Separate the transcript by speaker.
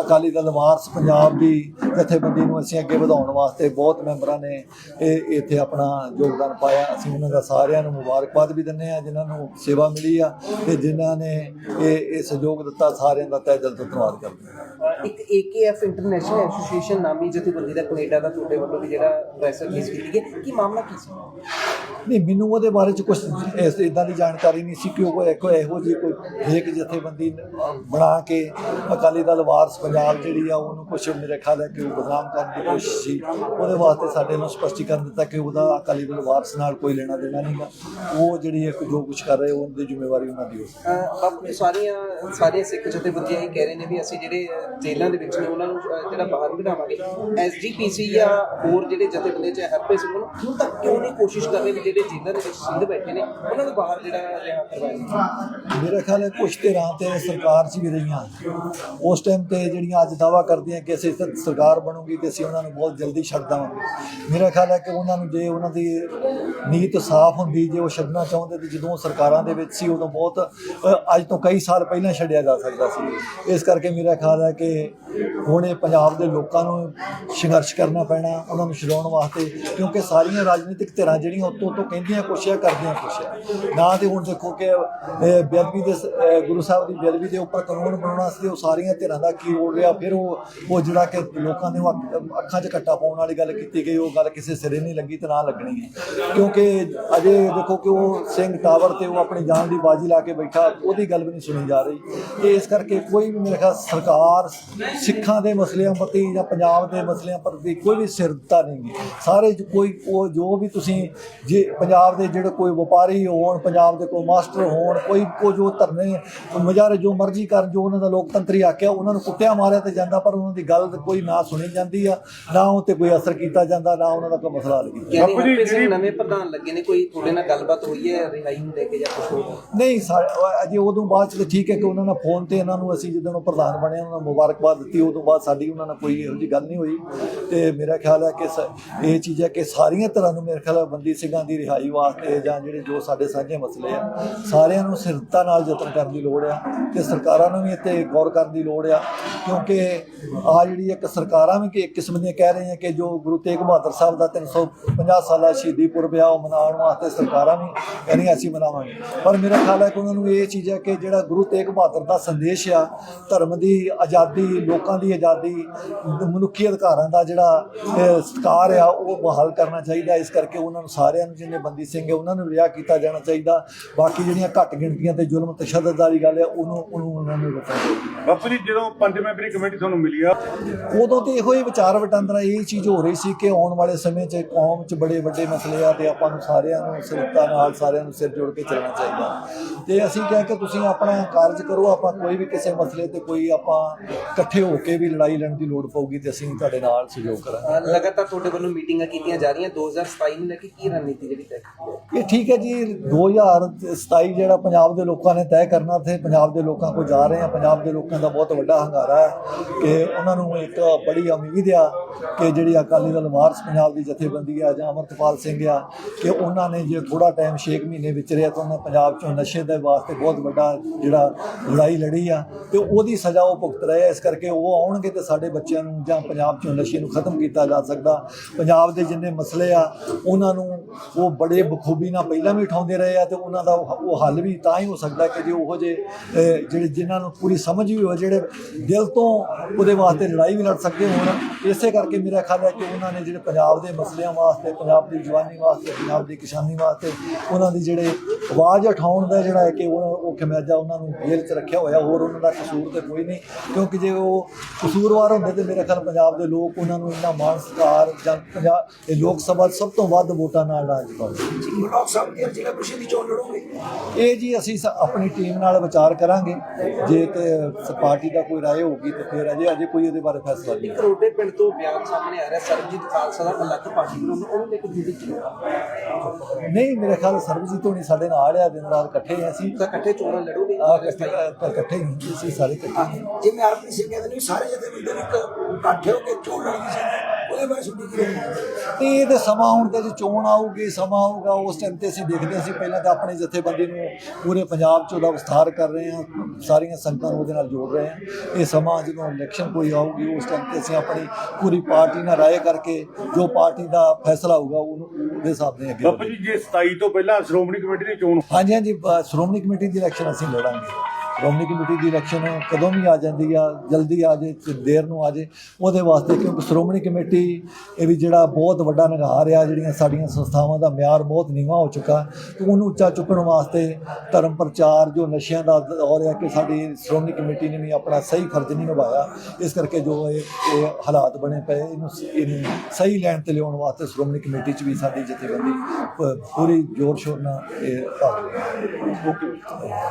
Speaker 1: ਅਕਾਲੀ ਦਲ ਵਾਰਸ ਪੰਜਾਬ ਦੀ ਜਥੇਬੰਦੀ ਨੂੰ ਅਸੀਂ ਅੱਗੇ ਵਧਾਉਣ ਵਾਸਤੇ ਬਹੁਤ ਮੈਂਬਰਾਂ ਨੇ ਇਹ ਇੱਥੇ ਆਪਣਾ ਯੋਗਦਾਨ ਪਾਇਆ। ਅਸੀਂ ਉਹਨਾਂ ਦਾ ਸਾਰਿਆਂ ਨੂੰ ਮੁਬਾਰਕਬਾਦ ਵੀ ਦਿੰਦੇ ਆ ਜਿਨ੍ਹਾਂ ਨੂੰ ਸੇਵਾ ਮਿਲੀ ਆ ਤੇ ਜਿਨ੍ਹਾਂ ਨੇ ਇਹ ਇਹ ਸਹਿਯੋਗ ਦਿੱਤਾ, ਸਾਰਿਆਂ ਦਾ ਤਹਿ ਦਿਲ ਤੋਂ ਧੰਨਵਾਦ ਕਰਦੇ ਹਾਂ।
Speaker 2: ਅਹ ਇੱਕ AKF ਇੰਟਰਨੈਸ਼ਨਲ ਐਸੋਸੀਏਸ਼ਨ ਨਾਮੀ ਜਥੇਬੰਦੀ ਦਾ ਕੈਨੇਡਾ ਦਾ ਤੁਹਾਡੇ ਵੱਲੋਂ ਵੀ ਜਿਹੜਾ ਪ੍ਰੈਸ ਰਿਲੀਜ਼ ਕੀਤੀ ਗਈ, ਕੀ ਮਾਮਲਾ ਕੀ ਸੀ?
Speaker 1: ਨਹੀਂ, ਮੈਨੂੰ ਉਹਦੇ ਬਾਰੇ ਚ ਕੁਝ ਇਸ ਇਦਾਂ ਦੀ ਜਾਣਕਾਰੀ ਨਹੀਂ ਸੀ ਕਿ ਉਹ ਇੱਕ ਇਹੋ ਜਿਹੀ ਕੋਈ ਫੇਕ ਜਥੇਬੰਦੀ ਬਣਾ ਕੇ ਅਕਾਲੀ ਦਲ ਵਾਰਸ ਪੰਜਾਬ ਜਿਹੜੀ ਆ ਉਹਨੂੰ ਕੁਝ ਮੇਰੇ ਖਿਆਲ ਹੈ ਕਿ ਉਹ ਬਦਨਾਮ ਕਰਨ ਦੀ ਕੋਸ਼ਿਸ਼ ਸੀ। ਉਹਦੇ ਵਾਸਤੇ ਸਾਡੇ ਨੂੰ ਸਪਸ਼ਟੀਕਰਨ ਦਿੱਤਾ ਕਿ ਉਹਦਾ ਅਕਾਲੀ ਦਲ ਵਾਰਸ ਨਾਲ ਕੋਈ ਲੈਣਾ ਦੇਣਾ ਨਹੀਂਗਾ ਉਹ ਜਿਹੜੀ ਇੱਕ ਜੋ ਕੁਝ ਕਰ ਰਹੇ, ਉਹਦੀ ਜ਼ਿੰਮੇਵਾਰੀ ਉਹਨਾਂ ਦੀ ਹੋ
Speaker 2: ਅਹ ਬਾਪੂ ਸਾਰੀਆਂ ਸਾਰੀਆਂ ਸਿੱਖ ਜਥੇਬੰਦੀਆਂ ਇਹ ਕਹਿ ਰਹੇ ਨੇ ਵੀ ਅਸੀਂ ਜਿਹੜੇ ਜੇਲ੍ਹਾਂ ਦੇ ਵਿੱਚ ਨੇ, ਉਹਨਾਂ ਨੂੰ ਜਿਹੜਾ ਬਾਹਰ ਕਢਾਵਾਂਗੇ ਐਸਜੀਪੀਸੀ ਜਾਂ ਹੋਰ ਜਿਹੜੇ ਜਥੇਬੰਦੀਆਂ ਚ ਹਰਪੇ ਸਿੰਘ ਨੂੰ ਹੁਣ ਤੱਕ ਕਿਉਂ ਨਹੀਂ ਕੋਸ਼ਿਸ਼ ਕਰ ਰਹੇ ਜਿਹੜੇ ਜੇਲ੍ਹਾਂ ਦੇ ਵਿੱਚ ਸਿੰਘ ਬੈਠੇ ਨੇ, ਉਹਨਾਂ ਨੂੰ ਬਾਹਰ ਜਿਹੜਾ ਰਿਹਾ ਕਰਵਾਇਆ
Speaker 1: ਮੇਰਾ ਖਿਆਲ ਹੈ ਕੁਝ ਧਿਰਾਂ ਤੇ ਸਰਕਾਰ 'ਚ ਵੀ ਰਹੀਆਂ। ਉਸ ਟਾਈਮ ਤੇ ਜਿਹੜੀਆਂ ਅੱਜ ਦਾਵਾ ਕਰਦੀਆਂ ਕਿ ਅਸੀਂ ਸਰਕਾਰ ਬਣੂਗੀ ਤੇ ਅਸੀਂ ਉਹਨਾਂ ਨੂੰ ਬਹੁਤ ਜਲਦੀ ਛੱਡ ਦੇਵਾਂਗੇ। ਮੇਰਾ ਖਿਆਲ ਹੈ ਕਿ ਉਹਨਾਂ ਨੂੰ ਜੇ ਉਹਨਾਂ ਦੀ ਨੀਤ ਸਾਫ਼ ਹੁੰਦੀ ਜੇ ਉਹ ਛੱਡਣਾ ਚਾਹੁੰਦੇ ਤੇ ਜਦੋਂ ਸਰਕਾਰਾਂ ਦੇ ਵਿੱਚ ਸੀ ਉਦੋਂ ਬਹੁਤ ਅੱਜ ਤੋਂ ਕਈ ਸਾਲ ਪਹਿਲਾਂ ਛੱਡਿਆ ਜਾ ਸਕਦਾ ਸੀ। ਇਸ ਕਰਕੇ ਮੇਰਾ ਖਿਆਲ ਹੈ ਕਿ ਹੁਣ ਇਹ ਪੰਜਾਬ ਦੇ ਲੋਕਾਂ ਨੂੰ ਸੰਘਰਸ਼ ਕਰਨਾ ਪੈਣਾ, ਉਹਨਾਂ ਨੂੰ ਛਡਾਉਣ ਵਾਸਤੇ, ਕਿਉਂਕਿ ਸਾਰੀਆਂ ਰਾਜਨੀਤਿਕ ਧਿਰਾਂ ਜਿਹੜੀਆਂ ਉੱਤੋਂ ਤੋਂ ਕਹਿੰਦੀਆਂ ਕੁਛ ਆ ਕਰਦੀਆਂ ਕੁਛ ਆ ਨਾ ਤੇ ਹੁਣ ਦੇਖੋ ਕਿ ਬੇਅਦਬੀ ਦੇ ਗੁਰੂ ਸਾਹਿਬ ਦੀ ਬੇਅਦਬੀ ਦੇ ਉੱਪਰ ਕਾਨੂੰਨ ਬਣਾਉਣਾ ਸੀ ਉਹ ਸਾਰੀਆਂ ਧਿਰਾਂ ਦਾ ਕੀ ਹੋ ਰਿਹਾ, ਫਿਰ ਉਹ ਉਹ ਜਿਹੜਾ ਕਿ ਲੋਕਾਂ ਨੇ ਉਹ ਅੱਖ- ਅੱਖਾਂ 'ਚ ਕੱਟਾ ਪਾਉਣ ਵਾਲੀ ਗੱਲ ਕੀਤੀ ਗਈ, ਉਹ ਗੱਲ ਕਿਸੇ ਸਿਰੇ ਨਹੀਂ ਲੱਗੀ ਤੇ ਨਾ ਲੱਗਣੀ ਹੈ। ਕਿਉਂਕਿ ਅਜੇ ਦੇਖੋ ਕਿ ਉਹ ਸਿੰਘ ਟਾਵਰ ਤੇ ਉਹ ਆਪਣੀ ਜਾਨ ਦੀ ਬਾਜੀ ਲਾ ਕੇ ਬੈਠਾ, ਉਹਦੀ ਗੱਲ ਵੀ ਨਹੀਂ ਸੁਣੀ ਜਾ ਰਹੀ। ਤੇ ਇਸ ਕਰਕੇ ਕੋਈ ਵੀ ਮੇਰੇ ਖਿਆਲ ਸਰਕਾਰ, ਸਿੱਖਾਂ ਦੇ ਮਸਲਿਆਂ ਪ੍ਰਤੀ ਜਾਂ ਪੰਜਾਬ ਦੇ ਮਸਲਿਆਂ ਪ੍ਰਤੀ ਕੋਈ ਵੀ ਸਿਰਤਾ ਨਹੀਂ ਸਾਰੇ ਕੋਈ, ਉਹ ਜੋ ਵੀ ਤੁਸੀਂ ਜੇ ਪੰਜਾਬ ਦੇ ਜਿਹੜੇ ਕੋਈ ਵਪਾਰੀ ਹੋਣ, ਪੰਜਾਬ ਦੇ ਕੋਈ ਮਾਸਟਰ ਹੋਣ, ਕੋਈ ਕੋ ਜੋ ਧਰਨੇ, ਮਜਾਰੇ ਜੋ ਮਰਜ਼ੀ ਕਰਨ, ਜੋ ਉਹਨਾਂ ਦਾ ਲੋਕਤੰਤਰੀ ਆਖਿਆ, ਉਹਨਾਂ ਨੂੰ ਕੁੱਟਿਆ ਮਾਰਿਆ ਤੇ ਜਾਂਦਾ, ਪਰ ਉਹਨਾਂ ਦੀ ਗੱਲ ਕੋਈ ਨਾ ਸੁਣੀ ਜਾਂਦੀ ਆ, ਨਾ ਉਹ ਤੇ ਕੋਈ ਅਸਰ ਕੀਤਾ ਜਾਂਦਾ, ਨਾ ਉਹਨਾਂ ਦਾ ਕੋਈ ਮਸਲਾ ਹੱਲ ਕੀਤਾ
Speaker 2: ਕਹਿੰਦੇ ਹਰਪੇ ਸਿੰਘ ਨਵੇਂ ਪ੍ਰਧਾਨ ਲੱਗੇ ਨੇ? ਕੋਈ ਤੁਹਾਡੇ ਨਾਲ ਗੱਲਬਾਤ ਹੋਈ ਹੈ ਰਿਹਾਈ ਨੂੰ ਲੈ ਕੇ ਜਾਂ ਕੁਝ ਹੋਰ?
Speaker 1: ਨਹੀਂ, ਸਾ- ਉਹ ਅਜੇ ਉਦੋਂ ਬਾਅਦ ਚ ਤਾਂ ਠੀਕ ਹੈ ਕਿ ਉਹਨਾਂ ਨੇ ਫੋਨ ਤੇ ਇਹਨਾਂ ਨੂੰ ਅਸੀਂ ਜਦੋਂ ਪ੍ਰਧਾਨ ਬਣੇ, ਉਹਨਾਂ ਨੂੰ ਮੁਬਾਰਕਬਾਦ ਦਿੱਤੀ, ਉਦੋਂ ਬਾਅਦ ਸਾਡੀ ਉਹਨਾਂ ਨਾਲ ਕੋਈ ਇਹੋ ਜਿਹੀ ਗੱਲ ਨਹੀਂ ਹੋਈ। ਤੇ ਮੇਰਾ ਖਿਆਲ ਹੈ ਕਿ ਸ- ਇਹ ਚੀਜ਼ ਹੈ ਕਿ ਸਾਰੀਆਂ ਤਰ੍ਹਾਂ ਨੂੰ ਮੇਰੇ ਖਿਆਲ ਹੈ ਬੰਦੀ ਸਿੰਘਾਂ ਦੀ ਰਿਹਾਈ ਵਾਸਤੇ ਜਾਂ ਜਿਹੜੇ ਜੋ ਸਾਡੇ ਸਾਂਝੇ ਮਸਲੇ ਆ, ਸਾਰਿਆਂ ਨੂੰ ਸਿਰਤਾ ਨਾਲ ਯਤਨ ਕਰਨ ਦੀ ਲੋੜ ਆ ਤੇ ਸਰਕਾਰਾਂ ਨੂੰ ਵੀ ਇੱਥੇ ਗੌਰ ਕਰਨ ਦੀ ਲੋੜ ਆ। ਕਿਉਂਕਿ ਆ ਜਿਹੜੀ ਇੱਕ ਸਰਕਾਰਾਂ ਵੀ ਕਿ ਇੱਕ ਕਿਸਮ ਦੀਆਂ ਕਹਿ ਰਹੀਆਂ ਕਿ ਜੋ ਗੁਰੂ ਤੇਗ ਬਹਾਦਰ ਸਾਹਿਬ ਦਾ 350 ਸਾਲਾ ਸ਼ਹੀਦੀ ਪੁਰਬ ਆ ਉਹ ਮਨਾਉਣ ਵਾਸਤੇ ਸਰਕਾਰਾਂ ਵੀ ਕਹਿੰਦੀਆਂ ਅਸੀਂ ਮਨਾਵਾਂਗੇ। ਪਰ ਮੇਰਾ ਖਿਆਲ ਹੈ ਕਿ ਉਹਨਾਂ ਨੂੰ ਇਹ ਚੀਜ਼ ਹੈ ਕਿ ਜਿਹੜਾ ਗੁਰੂ ਤੇਗ ਬਹਾਦਰ ਦਾ ਸੰਦੇਸ਼ ਆ ਧਰਮ ਦੀ ਆਜ਼ਾਦੀ ਲੋਕਾਂ ਦੀ ਆਜ਼ਾਦੀ ਮਨੁੱਖੀ ਅਧਿਕਾਰਾਂ ਦਾ ਜਿਹੜਾ ਅਹ, ਸਤਿਕਾਰ ਆ ਉਹ ਬਹਾਲ ਕਰਨਾ ਚਾਹੀਦਾ। ਇਸ ਕਰਕੇ ਉਹਨਾਂ ਨੂੰ ਸਾਰਿਆਂ ਨੂੰ ਜਿੰਨੇ ਬੰਦੀ ਸਿੰਘ ਹੈ ਉਹਨਾਂ ਨੂੰ ਰਿਹਾ ਕੀਤਾ ਜਾਣਾ ਚਾਹੀਦਾ। ਬਾਕੀ ਜਿਹੜੀਆਂ ਘੱਟ ਗਿਣਤੀਆਂ ਤੇ ਜ਼ੁਲਮ ਤਸ਼ੱਦਦ ਵਾਲੀ ਗੱਲ ਹੈ ਉਹਨੂੰ ਉਹਨੂੰ ਉਹਨਾਂ ਨੂੰ ਰੋਕਣਾ ਚਾਹੀਦਾ।
Speaker 3: ਬਾਪੂ ਜੀ ਜਦੋਂ ਪੰਜ ਮੈਂਬਰੀ ਕਮੇਟੀ ਤੁਹਾਨੂੰ ਮਿਲੀ ਆ।
Speaker 1: ਉਦੋਂ ਤੇ ਇਹੋ ਹੀ ਵਿਚਾਰ ਵਟਾਂਦਰਾ ਇਹ ਚੀਜ਼ ਹੋ ਰਹੀ ਸੀ ਕਿ ਆਉਣ ਵਾਲੇ ਸਮੇਂ 'ਚ ਕੌਮ 'ਚ ਬੜੇ ਵੱਡੇ ਮਸਲੇ ਆ ਤੇ ਆਪਾਂ ਨੂੰ ਸਾਰਿਆਂ ਨੂੰ ਸਿਰਤਾ ਨਾਲ ਸਾਰਿਆਂ ਨੂੰ ਸਿਰ ਜੋੜ ਕੇ ਚੱਲਣਾ ਚਾਹੀਦਾ। ਤੇ ਅਸੀਂ ਕਿਹਾ ਕਿ ਤੁਸੀਂ ਆਪਣਾ ਕਾਰਜ ਕਰੋ ਆਪਾਂ ਕੋਈ ਵੀ ਕਿਸੇ ਮਸਲੇ ਤੇ ਕੋਈ ਆਪਾਂ ਇਕੱਠੇ ਹੋ ਕੇ ਵੀ ਲੜਾਈ ਲੜਨ ਦੀ ਲੋੜ ਪਊਗੀ ਤੇ ਅਸੀਂ ਤੁਹਾਡੇ ਨਾਲ ਸਹਿਯੋਗ ਕਰਾਂਗੇ।
Speaker 2: ਲਗਾਤਾਰ ਤੁਹਾਡੇ ਵੱਲੋਂ ਮੀਟਿੰਗਾਂ ਕੀਤੀਆਂ ਜਾ ਰਹੀਆਂ 2027 ਨੂੰ ਲੈ ਕੇ ਕੀ ਰਣਨੀਤੀ ਜਿਹੜੀ ਤੈਅ ਕੀਤੀ
Speaker 1: ਇਹ ਠੀਕ ਹੈ ਜੀ 2027 ਜਿਹੜਾ ਪੰਜਾਬ ਦੇ ਲੋਕਾਂ ਨੇ ਤੈਅ ਕਰਨਾ ਤੇ ਪੰਜਾਬ ਦੇ ਲੋਕਾਂ ਕੋਲ ਜਾ ਰਹੇ ਆ ਪੰਜਾਬ ਦੇ ਲੋਕਾਂ ਦਾ ਬਹੁਤ ਵੱਡਾ ਹੰਗਾਰਾ ਕਿ ਉਹਨਾਂ ਨੂੰ ਇੱਕ ਬੜੀ ਉਮੀਦ ਆ ਕਿ ਜਿਹੜੀ ਅਕਾਲੀ ਦਲ ਵਾਰਸ ਪੰਜਾਬ ਦੀ ਜਥੇਬੰਦੀ ਆ ਜਾਂ ਅਮਰਤਪਾਲ ਸਿੰਘ ਆ, ਕਿ ਉਹਨਾਂ ਨੇ ਜੇ ਥੋੜਾ ਟਾਈਮ 6 ਮਹੀਨੇ ਵਿਚਰਿਆ ਤਾਂ ਉਹਨਾਂ ਪੰਜਾਬ ਚੋਂ ਨਸ਼ੇ ਦੇ ਵਾਸਤੇ ਬਹੁਤ ਵੱਡਾ ਜਿਹੜਾ ਲੜਾਈ ਲੜੀ ਆ ਤੇ ਉਹਦੀ ਸਜ਼ਾ ਉਹ ਭੁਗਤ ਰਹੇ ਆ। ਇਸ ਕਰਕੇ ਉਹ ਆਉਣਗੇ ਤੇ ਸਾਡੇ ਬੱਚਿਆਂ ਨੂੰ ਜਾਂ ਪੰਜਾਬ ਚੋਂ ਨਸ਼ੇ ਨੂੰ ਖਤਮ ਕੀਤਾ ਜਾ ਸਕਦਾ। ਪੰਜਾਬ ਦੇ ਜਿੰਨੇ ਮਸਲੇ ਆ, ਉਹਨਾਂ ਨੂੰ ਉਹ ਬੜੇ ਬਖੂਬੀ ਨਾਲ ਪਹਿਲਾਂ ਵੀ ਉਠਾਉਂਦੇ ਰਹੇ ਆ ਤੇ ਉਹਨਾਂ ਦਾ ਉਹ ਹੱਲ ਵੀ ਤਾਂ ਹੀ ਹੋ ਸਕਦਾ ਕਿ ਜੇ ਉਹੋ ਜੇ ਜਿਹੜੇ ਜਿਨ੍ਹਾਂ ਨੂੰ ਪੂਰੀ ਸਮਝ ਵੀ ਹੋਵੇ, ਜਿਹੜੇ ਦਿਲ ਤੋਂ ਉਹਦੇ ਵਾਸਤੇ ਲੜਾਈ ਵੀ ਲੜ ਸਕਦੇ ਹੋਣ। ਇਸੇ ਕਰਕੇ ਮੇਰਾ ਖਿਆਲ ਹੈ ਕਿ ਉਹਨਾਂ ਨੇ ਜਿਹੜੇ ਪੰਜਾਬ ਦੇ ਮਸਲਿਆਂ ਵਾਸਤੇ ਪੰਜਾਬ ਦੀ ਜਵਾਨੀ ਵਾਸਤੇ ਪੰਜਾਬ ਦੀ ਕਿਸਾਨੀ ਵਾਸਤੇ ਉਹਨਾਂ ਦੀ ਜਿਹੜੇ ਆਵਾਜ਼ ਉਠਾਉਣ ਦਾ ਜਿਹੜਾ ਹੈ ਕਿ ਉਹ ਉਹ ਖਮਿਆਜਾ ਉਹਨਾਂ ਨੂੰ ਜੇਲ੍ਹ 'ਚ ਰੱਖਿਆ ਹੋਇਆ ਹੋਰ ਉਹਨਾਂ ਦਾ ਕਸੂਰ ਤੇ ਕੋਈ ਨਹੀਂ। ਕਿਉਂਕਿ ਜੇ ਉਹ ਕਸੂਰਵਾਰ ਹੁੰਦੇ ਤੇ ਮੇਰੇ ਖਿਆਲ ਪੰਜਾਬ ਦੇ ਲੋਕ ਉਹਨਾਂ ਨੂੰ ਇੰਨਾ ਮਾਣ ਸਤਿਕਾਰ ਜਾਂ ਪੰਜਾਬ ਇਹ ਲੋਕ ਸਭਾ ਸਭ ਤੋਂ ਵੱਧ ਵੋਟਾਂ ਨਾਲ ਰਾਜ ਪਾਉਂਦੇ
Speaker 4: ਬਲਾਕ ਸਾਹਿਬ ਦੀ ਜ਼ਿਲ੍ਹਾ ਪ੍ਰੀਸ਼ਦ ਦੀ ਚੋਣ ਲੜੋਗੇ?
Speaker 1: ਇਹ ਜੀ ਅਸੀਂ ਆਪਣੀ ਟੀਮ ਨਾਲ ਵਿਚਾਰ ਕਰਾਂਗੇ। ਜੇ ਤੇ ਪਾਰਟੀ ਦਾ ਕੋਈ ਰਾਏ ਹੋਊਗੀ ਤੇ ਫਿਰ ਅਜੇ ਅਜੇ ਕੋਈ ਇਹਦੇ ਬਾਰੇ ਫੈਸਲਾ ਨਹੀਂ
Speaker 2: ਕਰੋਡੇ ਪਿੰਡ ਤੋਂ ਬਿਆਨ ਸਾਹਮਣੇ ਆ ਰਿਹਾ ਸਰਬਜੀਤ ਖਾਲਸਾ ਦਾ ਅਲੱਗ ਪਾਰਟੀ ਬਣਾਉਣ ਉਹਨੂੰ ਲੈ ਕੇ ਜਿਹੜੀ ਚੋਣ
Speaker 1: ਨਹੀਂ ਮੇਰੇ ਖਿਆਲ ਸਰਬਜੀਤ ਹੋਣੀ ਸਾਡੇ ਨਾਲ ਆ ਦਿਨ ਰਾਤ ਇਕੱਠੇ ਹੀ ਅਸੀਂ।
Speaker 2: ਤਾਂ ਇਕੱਠੇ ਚੋਣਾਂ ਲੜੋਗੇ?
Speaker 1: ਆ ਇਕੱਠੇ ਹੀ ਅਸੀਂ ਸਾਰੇ ਇਕੱਠੇ। ਹੀ
Speaker 4: ਜਿਵੇਂ ਆਰਪੀ ਸਿੰਘ ਕਹਿੰਦੇ ਨੇ ਵੀ ਸਾਰੇ ਜਥੇ ਬੰਦੇ ਨੇ ਇੱਕ ਇਕੱਠੇ ਹੋ ਕੇ ਚੋਣ ਲੜਨੀ ਚਾਹੀਦੀ ਉਹਦੇ ਬਾਰੇ ਸੁਣੀ ਕੀ ਰਹੀ
Speaker 1: ਤੇ ਇਹ ਤੇ ਸਮਾਂ ਹੁਣ ਤੇ ਜੇ ਚੋਣ ਆਊਗੀ ਸਮਾਂ ਆਊਗਾ ਉਸ ਟਾਈਮ ਤੇ ਅਸੀਂ ਦੇਖਦੇ ਅਸੀਂ ਪਹਿਲਾਂ ਤਾਂ ਆਪਣੀ ਜਥੇਬੰਦੀ ਨੂੰ ਪੂਰੇ ਪੰਜਾਬ 'ਚ ਉਹਦਾ ਵਿਸਥਾਰ ਕਰ ਰਹੇ ਹਾਂ ਸਾਰੀਆਂ ਸੰਗਤਾਂ ਨੂੰ ਉਹਦੇ ਨਾਲ ਜੋੜ ਰਹੇ ਹਾਂ। ਇਹ ਸਮਾਂ ਜਦੋਂ ਇਲੈਕਸ਼ਨ ਕੋਈ ਆਊਗੀ ਉਸ ਟਾਈਮ ਤੇ ਅਸੀਂ ਆਪਣੀ ਪੂਰੀ ਪਾਰਟੀ ਨਾਲ ਰਾਏ ਕਰਕੇ ਜੋ ਪਾਰਟੀ ਦਾ ਫੈਸਲਾ ਹੋਊਗਾ ਉਹਨੂੰ ਉਹਦੇ ਹਿਸਾਬ ਨਾਲ ਅੱਗੇ
Speaker 3: ਬਾਪੂ ਜੀ ਜੇ 27 ਤੋਂ ਪਹਿਲਾਂ ਸ਼੍ਰੋਮਣੀ ਕਮੇਟੀ ਦੀ ਚੋਣ
Speaker 1: ਹਾਂਜੀ ਹਾਂਜੀ ਸ਼੍ਰੋਮਣੀ ਕਮੇਟੀ ਦੀ ਇਲੈਕਸ਼ਨ ਅਸੀਂ ਲੜਾਂਗੇ। ਸ਼੍ਰੋਮਣੀ ਕਮੇਟੀ ਦੀ ਇਲੈਕਸ਼ਨ ਕਦੋਂ ਵੀ ਆ ਜਾਂਦੀ ਆ, ਜਲਦੀ ਆ ਜੇ ਤੇ ਦੇਰ ਨੂੰ ਆ ਜੇ, ਉਹਦੇ ਵਾਸਤੇ ਕਿਉਂਕਿ ਸ਼੍ਰੋਮਣੀ ਕਮੇਟੀ, ਇਹ ਵੀ ਜਿਹੜਾ ਬਹੁਤ ਵੱਡਾ ਨਿਗਾਰ ਆ ਜਿਹੜੀਆਂ ਸਾਡੀਆਂ ਸੰਸਥਾਵਾਂ ਦਾ ਮਿਆਰ ਬਹੁਤ ਨੀਵਾਂ ਹੋ ਚੁੱਕਾ, ਤੇ ਉਹਨੂੰ ਉੱਚਾ ਚੁੱਕਣ ਵਾਸਤੇ ਧਰਮ ਪ੍ਰਚਾਰ ਜੋ ਨਸ਼ਿਆਂ ਦਾ ਦੌਰ ਆ ਕਿ ਸਾਡੀ ਸ਼੍ਰੋਮਣੀ ਕਮੇਟੀ ਨੇ ਵੀ ਆਪਣਾ ਸਹੀ ਫਰਜ਼ ਨਹੀਂ ਨਿਭਾਇਆ, ਇਸ ਕਰਕੇ ਜੋ ਇਹ ਹਾਲਾਤ ਬਣੇ ਪਏ, ਇਹਨੂੰ ਇਹਨੂੰ ਸਹੀ ਲੈਣ ਤੇ ਲਿਆਉਣ ਵਾਸਤੇ ਸ਼੍ਰੋਮਣੀ ਕਮੇਟੀ 'ਚ ਵੀ ਸਾਡੀ ਜਥੇਬੰਦੀ ਪੂਰੀ ਜ਼ੋਰ ਸ਼ੋਰ ਨਾਲ ਇਹ ਭਾਗ ਰਹੀ ਹੈ।